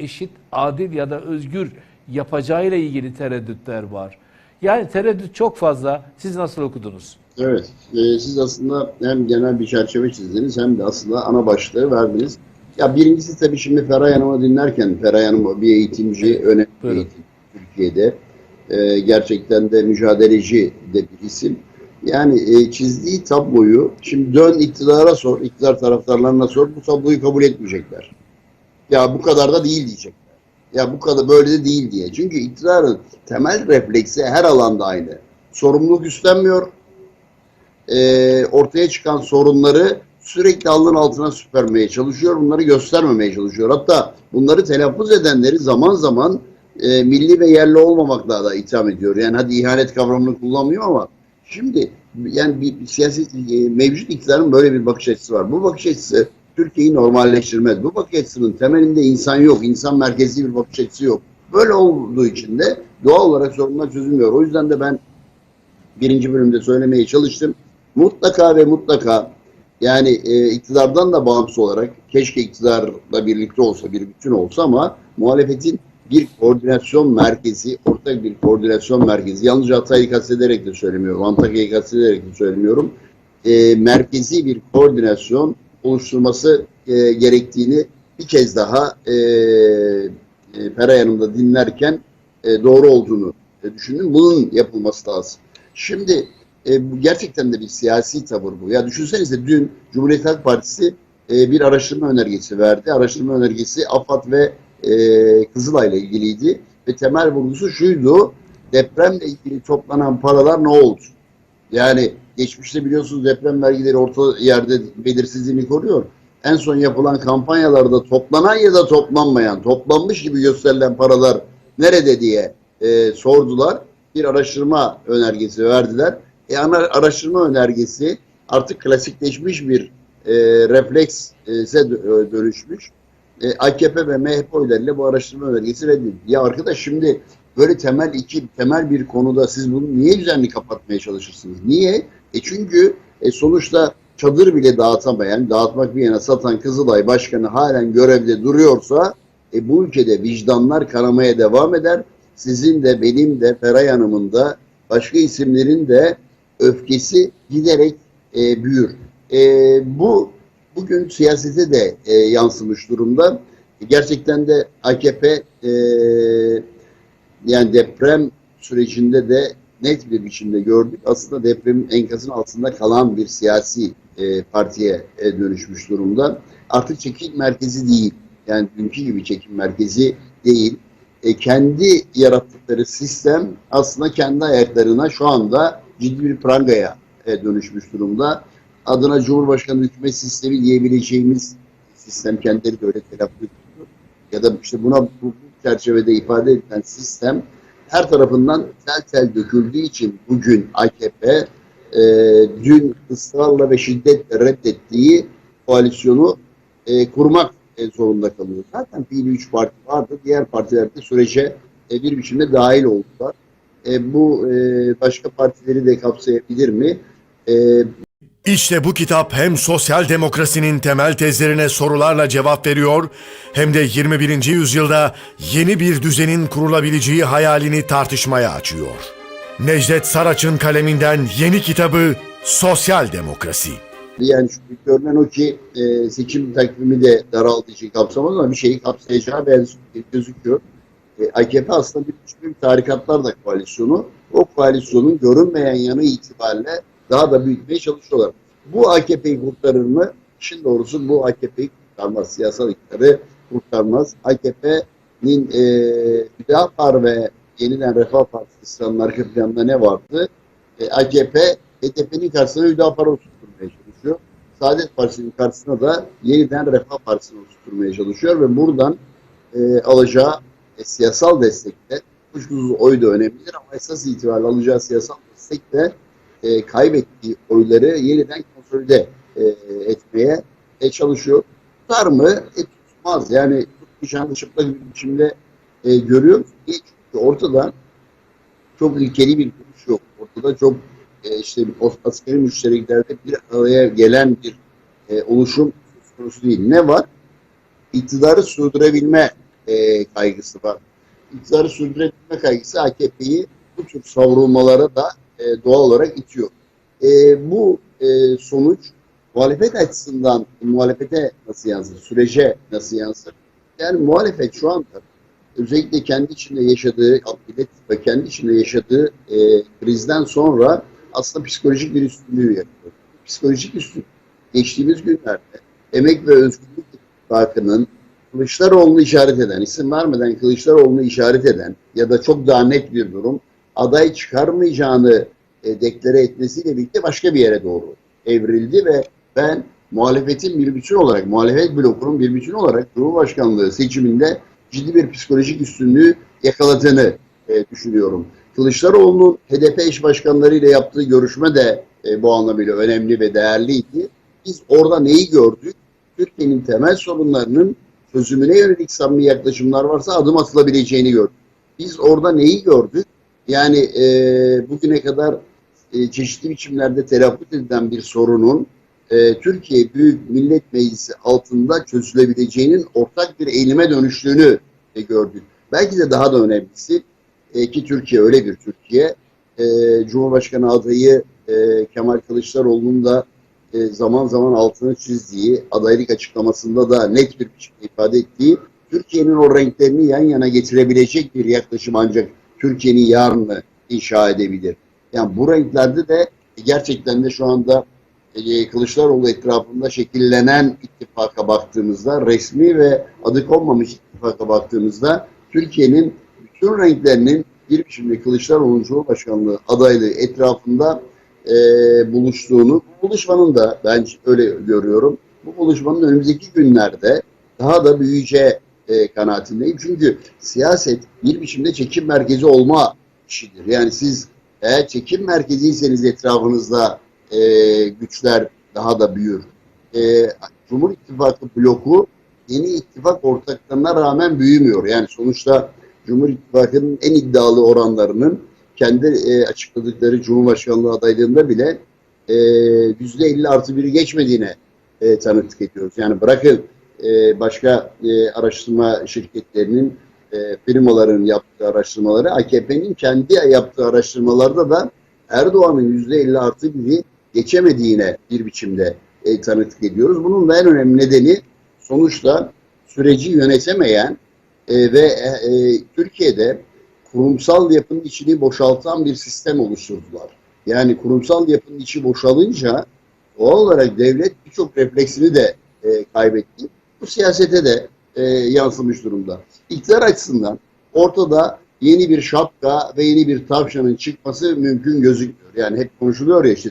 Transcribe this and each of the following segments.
eşit, adil ya da özgür yapacağıyla ilgili tereddütler var. Yani tereddüt çok fazla. Siz nasıl okudunuz? Evet, e, siz aslında hem genel bir çerçeve çizdiniz hem de aslında ana başlığı verdiniz. Ya birincisi tabii şimdi Feray Hanım'ı dinlerken, Feray Hanım bir eğitimci, önemli bir Buyurun. eğitim Türkiye'de. E, gerçekten de mücadeleci de bir isim. Yani e, çizdiği tabloyu, şimdi dön iktidara sor, iktidar taraftarlarına sor, bu tabloyu kabul etmeyecekler. Ya bu kadar da değil diyecekler. Ya bu kadar böyle de değil diye. Çünkü iktidarın temel refleksi her alanda aynı. Sorumluluk üstlenmiyor, e, ortaya çıkan sorunları sürekli alnın altına süpermeye çalışıyor. Bunları göstermemeye çalışıyor. Hatta bunları telaffuz edenleri zaman zaman e, milli ve yerli olmamakla da itham ediyor. Yani hadi ihanet kavramını kullanmıyor ama şimdi yani bir, siyasi e, mevcut iktidarın böyle bir bakış açısı var. Bu bakış açısı Türkiye'yi normalleştirmez. Bu bakış açısının temelinde insan yok. insan merkezli bir bakış açısı yok. Böyle olduğu için de doğal olarak sorunlar çözülmüyor. O yüzden de ben birinci bölümde söylemeye çalıştım. Mutlaka ve mutlaka yani e, iktidardan da bağımsız olarak keşke iktidarla birlikte olsa, bir bütün olsa ama muhalefetin bir koordinasyon merkezi, ortak bir koordinasyon merkezi, yalnızca Hatay'ı kastederek de söylemiyorum, Antakya'yı kastederek de söylemiyorum, e, merkezi bir koordinasyon oluşturması e, gerektiğini bir kez daha e, e, Pera yanımda dinlerken e, doğru olduğunu e, düşündüm. Bunun yapılması lazım. Şimdi e, gerçekten de bir siyasi tavır bu. Ya düşünsenize dün Cumhuriyet Halk Partisi e, bir araştırma önergesi verdi. Araştırma önergesi AFAD ve e, Kızılay'la ilgiliydi. Ve temel vurgusu şuydu. Depremle ilgili toplanan paralar ne oldu? Yani geçmişte biliyorsunuz deprem vergileri orta yerde belirsizliğini koruyor. En son yapılan kampanyalarda toplanan ya da toplanmayan, toplanmış gibi gösterilen paralar nerede diye e, sordular. Bir araştırma önergesi verdiler. E, ana araştırma önergesi artık klasikleşmiş bir e, reflekse dö- dönüşmüş. E, AKP ve MHP oylarıyla bu araştırma önergesi reddedildi. Ya arkadaş şimdi böyle temel iki temel bir konuda siz bunu niye düzenli kapatmaya çalışırsınız? Niye? E çünkü e, sonuçta çadır bile dağıtamayan, dağıtmak bir yana satan Kızılay Başkanı halen görevde duruyorsa e, bu ülkede vicdanlar kanamaya devam eder. Sizin de benim de Feray Hanım'ın da başka isimlerin de öfkesi giderek e, büyür. E, bu bugün siyasete de e, yansımış durumda. Gerçekten de AKP e, yani deprem sürecinde de net bir biçimde gördük. Aslında depremin enkazın altında kalan bir siyasi e, partiye e, dönüşmüş durumda. Artık çekim merkezi değil. Yani dünkü gibi çekim merkezi değil. E, kendi yarattıkları sistem aslında kendi ayaklarına şu anda ciddi bir prangaya e, dönüşmüş durumda. Adına Cumhurbaşkanı hükümet sistemi diyebileceğimiz sistem kendileri de öyle telaffuz. Ya da işte buna bu, bu çerçevede ifade edilen sistem her tarafından tel tel döküldüğü için bugün AKP e, dün ısrarla ve şiddetle reddettiği koalisyonu e, kurmak e, zorunda kalıyor. Zaten fiili üç parti vardı. Diğer partiler de sürece e, bir biçimde dahil oldular. E, bu e, başka partileri de kapsayabilir mi? E, İşte bu kitap hem sosyal demokrasinin temel tezlerine sorularla cevap veriyor hem de 21. yüzyılda yeni bir düzenin kurulabileceği hayalini tartışmaya açıyor. Necdet Saraç'ın kaleminden yeni kitabı Sosyal Demokrasi. Yani şu görünen o ki e, seçim takvimi de daraldığı için kapsamaz ama bir şeyi kapsayacağı benziyor, gözüküyor. E, AKP aslında bir bir tarikatlarla koalisyonu. O koalisyonun görünmeyen yanı itibariyle daha da büyütmeye çalışıyorlar. Bu AKP'yi kurtarır mı? İşin doğrusu bu AKP'yi kurtarmaz. Siyasal iktidarı kurtarmaz. AKP'nin e, Hüdapar ve yeniden Refah Partisi İslam'ın arka planında ne vardı? E, AKP HDP'nin karşısına Hüdapar'ı oturtmaya çalışıyor. Saadet Partisi'nin karşısına da yeniden Refah Partisi'ni oturtmaya çalışıyor ve buradan e, alacağı e, siyasal destekle kuşkusuz oy da önemlidir ama esas itibariyle alacağı siyasal destek de e, kaybettiği oyları yeniden konsolide e, etmeye e, çalışıyor. Tutar mı? E, tutmaz. Yani tutmayacağını çıplak bir biçimde e, görüyoruz. Niye? Çünkü ortada çok ilkeli bir duruş yok. Ortada çok e, işte askeri müşteriklerde bir araya gelen bir e, oluşum söz konusu değil. Ne var? İktidarı sürdürebilme e, kaygısı var. İktidarı sürdürebilme kaygısı AKP'yi bu tür savrulmalara da e, doğal olarak itiyor. E, bu e, sonuç muhalefet açısından muhalefete nasıl yansır, sürece nasıl yansır? Yani muhalefet şu anda özellikle kendi içinde yaşadığı akıbet ve kendi içinde yaşadığı e, krizden sonra aslında psikolojik bir üstünlüğü yapıyor. Psikolojik üstünlük geçtiğimiz günlerde Emek ve Özgürlük İttifakı'nın Kılıçdaroğlu'nu işaret eden, isim vermeden Kılıçdaroğlu'nu işaret eden ya da çok daha net bir durum aday çıkarmayacağını e, deklare etmesiyle birlikte başka bir yere doğru evrildi ve ben muhalefetin bir bütün olarak, muhalefet blokunun bir bütün olarak Cumhurbaşkanlığı seçiminde ciddi bir psikolojik üstünlüğü yakaladığını e, düşünüyorum. Kılıçdaroğlu'nun HDP eş başkanlarıyla yaptığı görüşme de e, bu anlamıyla önemli ve değerliydi. Biz orada neyi gördük? Türkiye'nin temel sorunlarının çözümüne yönelik samimi yaklaşımlar varsa adım atılabileceğini gördük. Biz orada neyi gördük? Yani e, bugüne kadar e, çeşitli biçimlerde telaffuz edilen bir sorunun e, Türkiye Büyük Millet Meclisi altında çözülebileceğinin ortak bir eğilime dönüştüğünü e, gördük. Belki de daha da önemlisi e, ki Türkiye öyle bir Türkiye. E, Cumhurbaşkanı adayı e, Kemal Kılıçdaroğlu'nun da e, zaman zaman altını çizdiği, adaylık açıklamasında da net bir biçimde ifade ettiği Türkiye'nin o renklerini yan yana getirebilecek bir yaklaşım ancak Türkiye'nin yarını inşa edebilir. Yani bu renklerde de gerçekten de şu anda e, Kılıçdaroğlu etrafında şekillenen ittifaka baktığımızda resmi ve adı konmamış ittifaka baktığımızda Türkiye'nin bütün renklerinin bir biçimde Kılıçdaroğlu Cumhurbaşkanlığı adaylığı etrafında e, buluştuğunu, bu buluşmanın da ben öyle görüyorum. Bu buluşmanın önümüzdeki günlerde daha da büyüyeceği e, kanaatindeyim. Çünkü siyaset bir biçimde çekim merkezi olma işidir. Yani siz eğer çekim merkeziyseniz etrafınızda e, güçler daha da büyür. E, Cumhur İttifakı bloku yeni ittifak ortaklarına rağmen büyümüyor. Yani sonuçta Cumhur İttifakı'nın en iddialı oranlarının kendi e, açıkladıkları Cumhurbaşkanlığı adaylığında bile e, yüzde 50 artı biri geçmediğine e, tanıklık ediyoruz. Yani bırakın e, başka e, araştırma şirketlerinin e, firmaların yaptığı araştırmaları AKP'nin kendi yaptığı araştırmalarda da Erdoğan'ın yüzde 50 artı biri geçemediğine bir biçimde e, tanıklık ediyoruz. Bunun da en önemli nedeni sonuçta süreci yönetemeyen e, ve Türkiye'de kurumsal yapının içini boşaltan bir sistem oluşturdular. Yani kurumsal yapının içi boşalınca doğal olarak devlet birçok refleksini de kaybetti. Bu siyasete de e, yansımış durumda. İktidar açısından ortada yeni bir şapka ve yeni bir tavşanın çıkması mümkün gözükmüyor. Yani hep konuşuluyor ya işte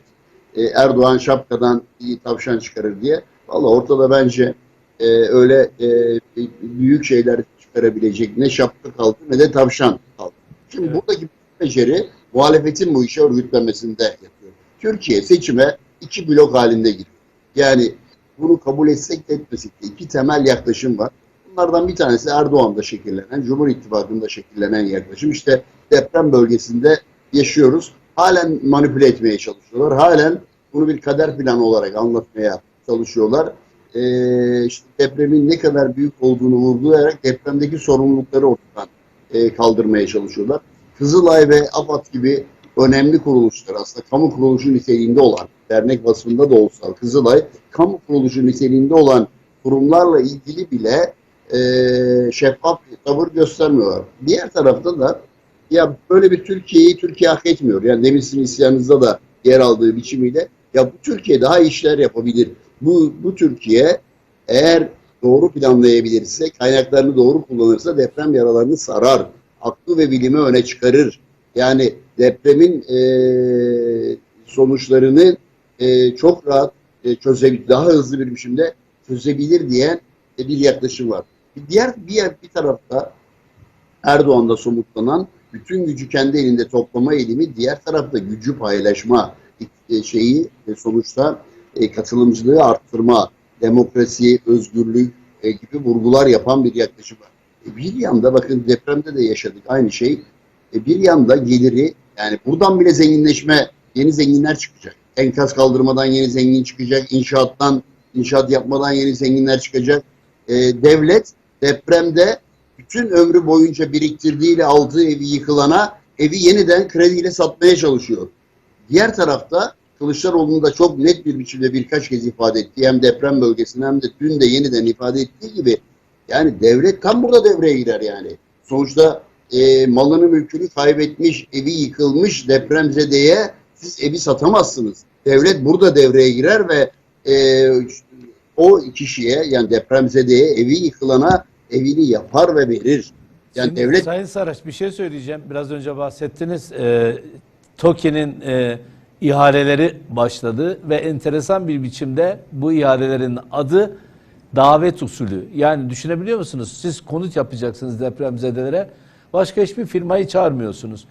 e, Erdoğan şapkadan iyi tavşan çıkarır diye. Valla ortada bence e, öyle e, büyük şeyler çıkarabilecek ne şapka kaldı ne de tavşan kaldı. Şimdi Evet. buradaki beceri muhalefetin bu işe örgütlenmesinde yapıyor. Türkiye seçime iki blok halinde giriyor. Yani bunu kabul etsek de etmesek de iki temel yaklaşım var. Bunlardan bir tanesi Erdoğan'da şekillenen, Cumhur İttifakı'nda şekillenen yaklaşım. İşte deprem bölgesinde yaşıyoruz. Halen manipüle etmeye çalışıyorlar. Halen bunu bir kader planı olarak anlatmaya çalışıyorlar. Ee, işte depremin ne kadar büyük olduğunu vurgulayarak depremdeki sorumlulukları ortadan e, kaldırmaya çalışıyorlar. Kızılay ve AFAD gibi önemli kuruluşlar aslında kamu kuruluşu niteliğinde olan, dernek vasfında da olsa Kızılay, kamu kuruluşu niteliğinde olan kurumlarla ilgili bile e, şeffaf bir tavır göstermiyorlar. Diğer tarafta da ya böyle bir Türkiye'yi Türkiye hak etmiyor. Yani demin sizin isyanınızda da yer aldığı biçimiyle ya bu Türkiye daha işler yapabilir. Bu, bu Türkiye eğer doğru planlayabilirse, kaynaklarını doğru kullanırsa deprem yaralarını sarar. Aklı ve bilimi öne çıkarır. Yani depremin e, sonuçlarını e, çok rahat e, çözebilir, daha hızlı bir biçimde çözebilir diyen e, bir yaklaşım var. Bir diğer bir, bir tarafta Erdoğan'da somutlanan bütün gücü kendi elinde toplama eğilimi, diğer tarafta gücü paylaşma e, şeyi e, sonuçta e, katılımcılığı arttırma, demokrasi, özgürlük e, gibi vurgular yapan bir yaklaşım var. E, bir yanda bakın depremde de yaşadık aynı şey. E, bir yanda geliri yani buradan bile zenginleşme, yeni zenginler çıkacak. Enkaz kaldırmadan yeni zengin çıkacak, inşaattan, inşaat yapmadan yeni zenginler çıkacak. E, devlet depremde bütün ömrü boyunca biriktirdiğiyle aldığı evi yıkılana evi yeniden krediyle satmaya çalışıyor. Diğer tarafta Kılıçdaroğlu'nun da çok net bir biçimde birkaç kez ifade ettiği hem deprem bölgesinde hem de dün de yeniden ifade ettiği gibi yani devlet tam burada devreye girer yani. Sonuçta e, malını mülkünü kaybetmiş, evi yıkılmış depremzedeye siz evi satamazsınız. Devlet burada devreye girer ve e, o kişiye yani depremzedeye evi yıkılana evini yapar ve verir. Yani Şimdi devlet Sayın Saraç bir şey söyleyeceğim. Biraz önce bahsettiniz. E, TOKİ'nin e, ihaleleri başladı ve enteresan bir biçimde bu ihalelerin adı davet usulü. Yani düşünebiliyor musunuz? Siz konut yapacaksınız depremzedelere. Başka hiçbir firmayı çağırmıyorsunuz.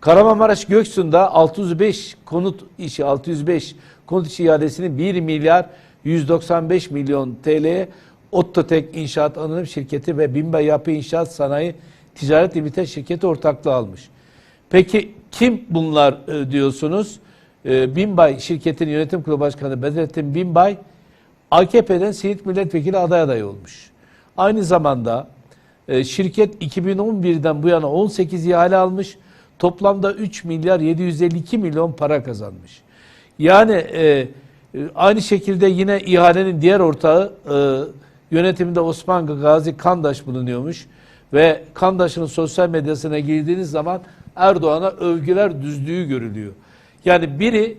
Kahramanmaraş Göksu'nda 605 konut işi 605 konut işi ihalesini 1 milyar 195 milyon TL'ye Ottotek İnşaat Anonim Şirketi ve Bimba Yapı İnşaat Sanayi Ticaret Limited Şirketi ortaklığı almış. Peki kim bunlar e, diyorsunuz? E, Bimbay şirketinin yönetim kurulu başkanı Bedrettin Bimbay AKP'den Siirt milletvekili aday adayı olmuş. Aynı zamanda şirket 2011'den bu yana 18 ihale almış. Toplamda 3 milyar 752 milyon para kazanmış. Yani e, e, aynı şekilde yine ihalenin diğer ortağı e, yönetiminde Osman Gazi Kandaş bulunuyormuş. Ve Kandaş'ın sosyal medyasına girdiğiniz zaman Erdoğan'a övgüler düzdüğü görülüyor. Yani biri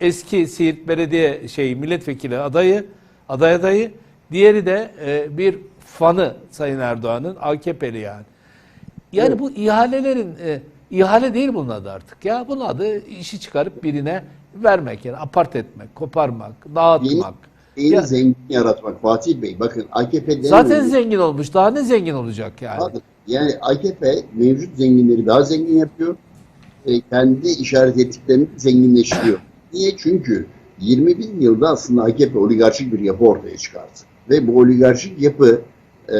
eski Siirt Belediye şey milletvekili adayı, aday adayı, diğeri de e, bir fanı Sayın Erdoğan'ın AKP'li yani. Yani Evet. bu ihalelerin e, ihale değil bunun adı artık ya. Bunun adı işi çıkarıp birine vermek yani apart etmek, koparmak, dağıtmak. yeni Ya- zengin yaratmak Fatih Bey. Bakın AKP Zaten bir- zengin olmuş. Daha ne zengin olacak yani? Bakın, Yani AKP mevcut zenginleri daha zengin yapıyor. E, kendi işaret ettiklerini zenginleştiriyor. Niye? Çünkü 20 bin yılda aslında AKP oligarşik bir yapı ortaya çıkardı. Ve bu oligarşik yapı e,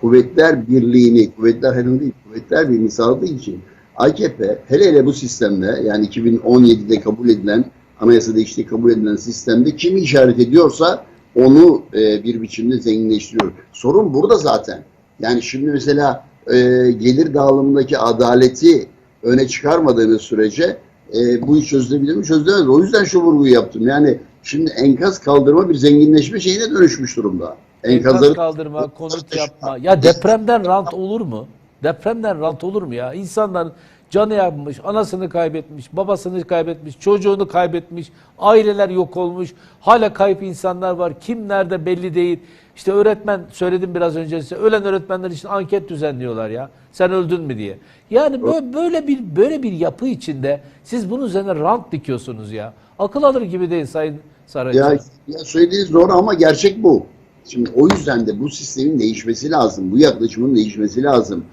kuvvetler birliğini, kuvvetler henüz değil, kuvvetler birliğini sağladığı için AKP hele hele bu sistemde yani 2017'de kabul edilen anayasa değişikliği kabul edilen sistemde kimi işaret ediyorsa onu e, bir biçimde zenginleştiriyor. Sorun burada zaten. Yani şimdi mesela e, gelir dağılımındaki adaleti öne çıkarmadığınız sürece e, bu iş çözülebilir mi? Çözülemez. O yüzden şu vurguyu yaptım. Yani şimdi enkaz kaldırma bir zenginleşme şeyine dönüşmüş durumda. Enkaz Enkazları kaldırma, konut yapma. Ya depremden rant olur mu? Depremden rant olur mu ya? İnsanlar canı yanmış, anasını kaybetmiş, babasını kaybetmiş, çocuğunu kaybetmiş, aileler yok olmuş. Hala kayıp insanlar var. Kim nerede belli değil. İşte öğretmen söyledim biraz önce size. Ölen öğretmenler için anket düzenliyorlar ya. Sen öldün mü diye. Yani böyle, böyle bir böyle bir yapı içinde siz bunun üzerine rant dikiyorsunuz ya. Akıl alır gibi değil Sayın Sarıcı. Ya, ya söylediğiniz doğru ama gerçek bu. Şimdi o yüzden de bu sistemin değişmesi lazım. Bu yaklaşımın değişmesi lazım.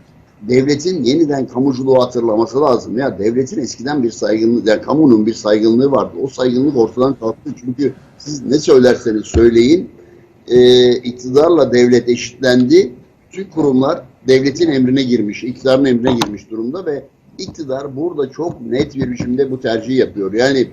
Devletin yeniden kamuculuğu hatırlaması lazım. Ya devletin eskiden bir saygınlığı, yani kamunun bir saygınlığı vardı. O saygınlık ortadan kalktı. Çünkü siz ne söylerseniz söyleyin e, iktidarla devlet eşitlendi. Tüm kurumlar devletin emrine girmiş, iktidarın emrine girmiş durumda ve iktidar burada çok net bir biçimde bu tercihi yapıyor. Yani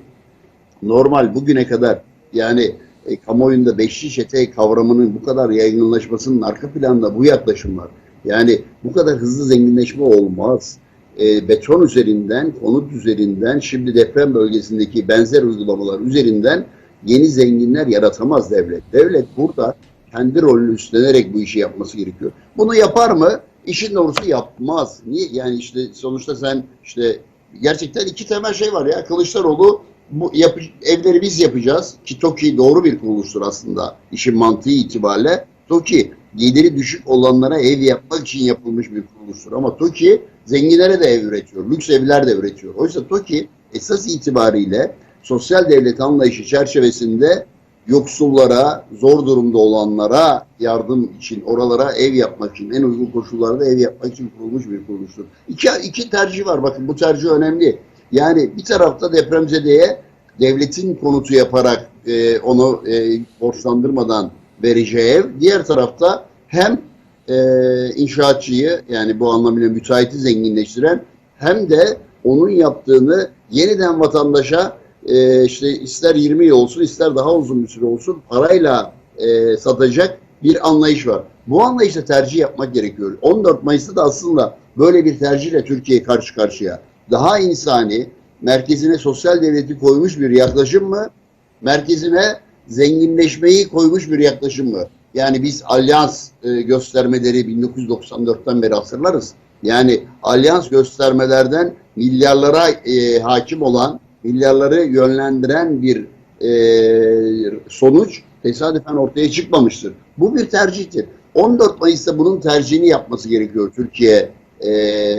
normal bugüne kadar yani e, kamuoyunda beşli çete kavramının bu kadar yaygınlaşmasının arka planında bu yaklaşım var. Yani bu kadar hızlı zenginleşme olmaz. E, beton üzerinden, konut üzerinden, şimdi deprem bölgesindeki benzer uygulamalar üzerinden yeni zenginler yaratamaz devlet. Devlet burada kendi rolünü üstlenerek bu işi yapması gerekiyor. Bunu yapar mı? İşin doğrusu yapmaz. Niye? Yani işte sonuçta sen işte gerçekten iki temel şey var ya. Kılıçdaroğlu bu yapı, evleri biz yapacağız ki TOKİ doğru bir kuruluştur aslında işin mantığı itibariyle. TOKİ geliri düşük olanlara ev yapmak için yapılmış bir kuruluştur ama TOKİ zenginlere de ev üretiyor, lüks evler de üretiyor. Oysa TOKİ esas itibariyle sosyal devlet anlayışı çerçevesinde yoksullara, zor durumda olanlara yardım için, oralara ev yapmak için, en uygun koşullarda ev yapmak için kurulmuş bir kuruluştur. İki, iki tercih var. Bakın bu tercih önemli. Yani bir tarafta depremzedeye devletin konutu yaparak e, onu e, borçlandırmadan vereceği ev. Diğer tarafta hem e, inşaatçıyı yani bu anlamıyla müteahhiti zenginleştiren hem de onun yaptığını yeniden vatandaşa e, işte ister 20 yıl olsun ister daha uzun bir süre olsun parayla e, satacak bir anlayış var. Bu anlayışla tercih yapmak gerekiyor. 14 Mayıs'ta da aslında böyle bir tercihle Türkiye karşı karşıya. Daha insani, merkezine sosyal devleti koymuş bir yaklaşım mı? Merkezine zenginleşmeyi koymuş bir yaklaşım mı? Yani biz alyans e, göstermeleri 1994'ten beri hatırlarız. Yani alyans göstermelerden milyarlara e, hakim olan, milyarları yönlendiren bir e, sonuç tesadüfen ortaya çıkmamıştır. Bu bir tercihtir. 14 Mayıs'ta bunun tercihini yapması gerekiyor Türkiye e,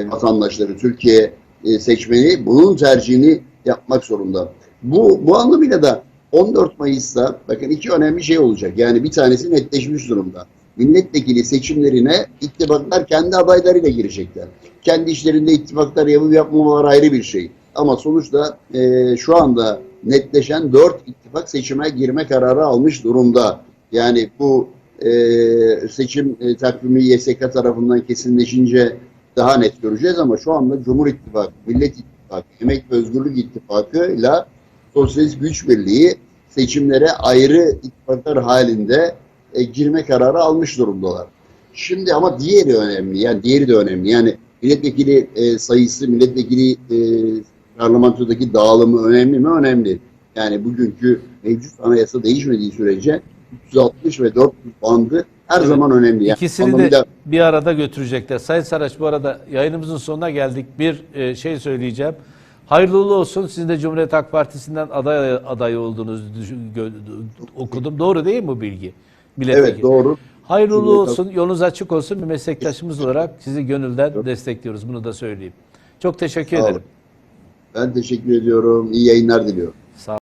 vatandaşları, Türkiye e, seçmeni bunun tercihini yapmak zorunda. Bu, bu anlamıyla da 14 Mayıs'ta bakın iki önemli şey olacak. Yani bir tanesi netleşmiş durumda. Milletvekili seçimlerine ittifaklar kendi adaylarıyla girecekler. Kendi işlerinde ittifaklar yapıp yapmamalar ayrı bir şey. Ama sonuçta e, şu anda netleşen dört ittifak seçime girme kararı almış durumda. Yani bu e, seçim e, takvimi YSK tarafından kesinleşince daha net göreceğiz ama şu anda Cumhur İttifakı, Millet İttifakı, Emek ve Özgürlük İttifakı ile Sosyalist Güç Birliği seçimlere ayrı ittifaklar halinde e, girme kararı almış durumdalar. Şimdi ama diğeri önemli. Yani diğeri de önemli. Yani milletvekili e, sayısı, milletvekili e, parlamentodaki dağılımı önemli mi? Önemli. Yani bugünkü mevcut anayasa değişmediği sürece 360 ve 400 bandı her Evet. zaman önemli. Yani İkisini de anlamıyla- bir arada götürecekler. Sayın Saraç bu arada yayınımızın sonuna geldik. Bir e, şey söyleyeceğim. Hayırlı uğurlu olsun. Sizin de Cumhuriyet Halk Partisi'nden aday aday gö- okudum. Doğru değil mi bu bilgi? Milletvekili. Evet doğru. Hayırlı uğurlu olsun. Yolunuz açık olsun. Bir meslektaşımız olarak sizi gönülden destekliyoruz. Bunu da söyleyeyim. Çok teşekkür Sağ olun. ederim. Ben teşekkür ediyorum. İyi yayınlar diliyorum. Sağ